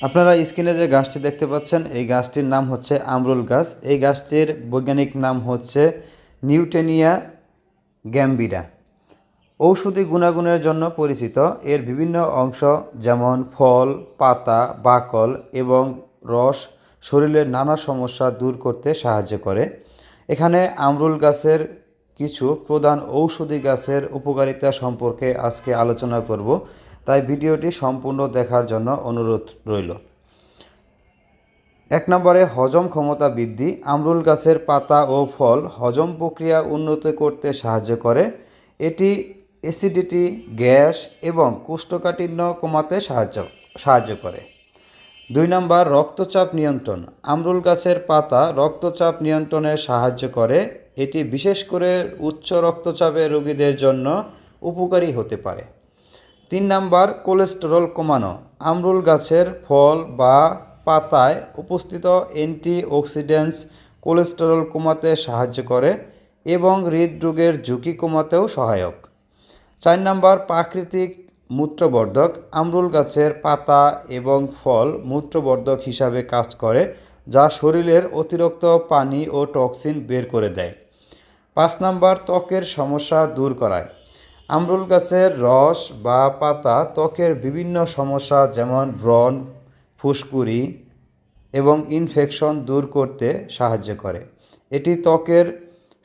আপনারা স্ক্রিনে যে গাছটি দেখতে পাচ্ছেন, এই গাছটির নাম হচ্ছে আমরুল গাছ। এই গাছটির বৈজ্ঞানিক নাম হচ্ছে নিউটেনিয়া গ্যাম্বিরা ঔষধি গুণাগুণের জন্য পরিচিত। এর বিভিন্ন অংশ যেমন ফল, পাতা, বাকল এবং রস শরীরের নানা সমস্যা দূর করতে সাহায্য করে। এখানে আমরুল গাছের কিছু প্রধান ঔষধি গাছের উপকারিতা সম্পর্কে আজকে আলোচনা করব। তাই ভিডিওটি সম্পূর্ণ দেখার জন্য অনুরোধ রইল। এক নম্বরে, হজম ক্ষমতা বৃদ্ধি। আমরুল গাছের পাতা ও ফল হজম প্রক্রিয়া উন্নত করতে সাহায্য করে। এটি অ্যাসিডিটি, গ্যাস এবং কোষ্ঠকাঠিন্য কমাতে সাহায্য সাহায্য করে। দুই নম্বর, রক্তচাপ নিয়ন্ত্রণ। আমরুল গাছের পাতা রক্তচাপ নিয়ন্ত্রণে সাহায্য করে। এটি বিশেষ করে উচ্চ রক্তচাপের রোগীদের জন্য উপকারী হতে পারে। তিন নাম্বার কোলেস্টেরল কমানো। আমরুল গাছের ফল বা পাতায় উপস্থিত অ্যান্টিঅক্সিডেন্টস কোলেস্টেরল কমাতে সাহায্য করে এবং হৃদরোগের ঝুঁকি কমাতেও সহায়ক। চার নাম্বার প্রাকৃতিক মূত্রবর্ধক। আমরুল গাছের পাতা এবং ফল মূত্রবর্ধক হিসাবে কাজ করে, যা শরীরের অতিরিক্ত পানি ও টক্সিন বের করে দেয়। পাঁচ নাম্বার ত্বকের সমস্যা দূর করায়। আমরুল গাছের রস বা পাতা ত্বকের বিভিন্ন সমস্যা যেমন ব্রণ, ফুসকুড়ি এবং ইনফেকশন দূর করতে সাহায্য করে। এটি ত্বকের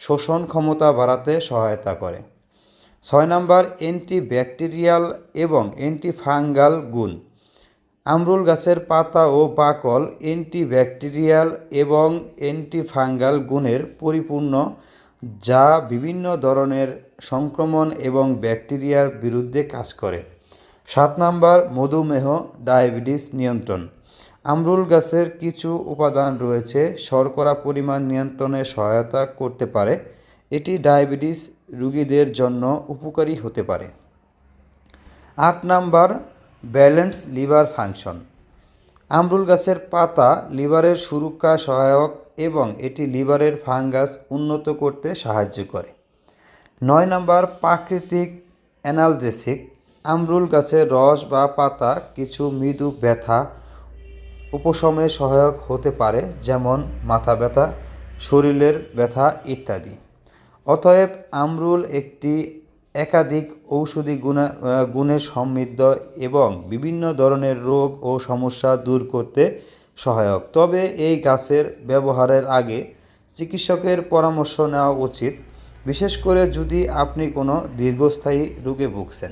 শোষণ ক্ষমতা বাড়াতে সহায়তা করে। ছয় নম্বর অ্যান্টিব্যাকটেরিয়াল এবং অ্যান্টিফাঙ্গাল গুণ। আমরুল গাছের পাতা ও বাকল অ্যান্টিব্যাকটেরিয়াল এবং অ্যান্টিফাঙ্গাল গুণের পরিপূর্ণ যা বিভিন্ন ধরনের সংক্রমণ এবং ব্যাকটেরিয়ার বিরুদ্ধে কাজ করে। সাত নাম্বার, মধুমেহ ডায়াবেটিস নিয়ন্ত্রণ। আমরুল গাছের কিছু উপাদান রয়েছে, শর্করা পরিমাণ নিয়ন্ত্রণে সহায়তা করতে পারে। এটি ডায়াবেটিস রোগীদের জন্য উপকারী হতে পারে। আট নাম্বার ব্যালেন্স লিভার ফাংশন। আমরুল গাছের পাতা লিভারের সুরক্ষা সহায়ক এবং এটি লিভারের ফাঙ্গাস উন্নত করতে সাহায্য করে। নয় নম্বর, প্রাকৃতিক অ্যানালজেসিক আমরুল গাছের রস বা পাতা কিছু মৃদু ব্যথা উপশমে সহায়ক হতে পারে, যেমন মাথা ব্যথা, শরীরের ব্যথা ইত্যাদি। অতএব আমরুল একটি একাধিক ঔষধি গুণা গুণে সমৃদ্ধ এবং বিভিন্ন ধরনের রোগ ও সমস্যা দূর করতে সহায়ক। তবে এই গাছের ব্যবহারের আগে চিকিৎসকের পরামর্শ নেওয়া উচিত, বিশেষ করে যদি আপনি কোনো দীর্ঘস্থায়ী রোগে ভুগছেন।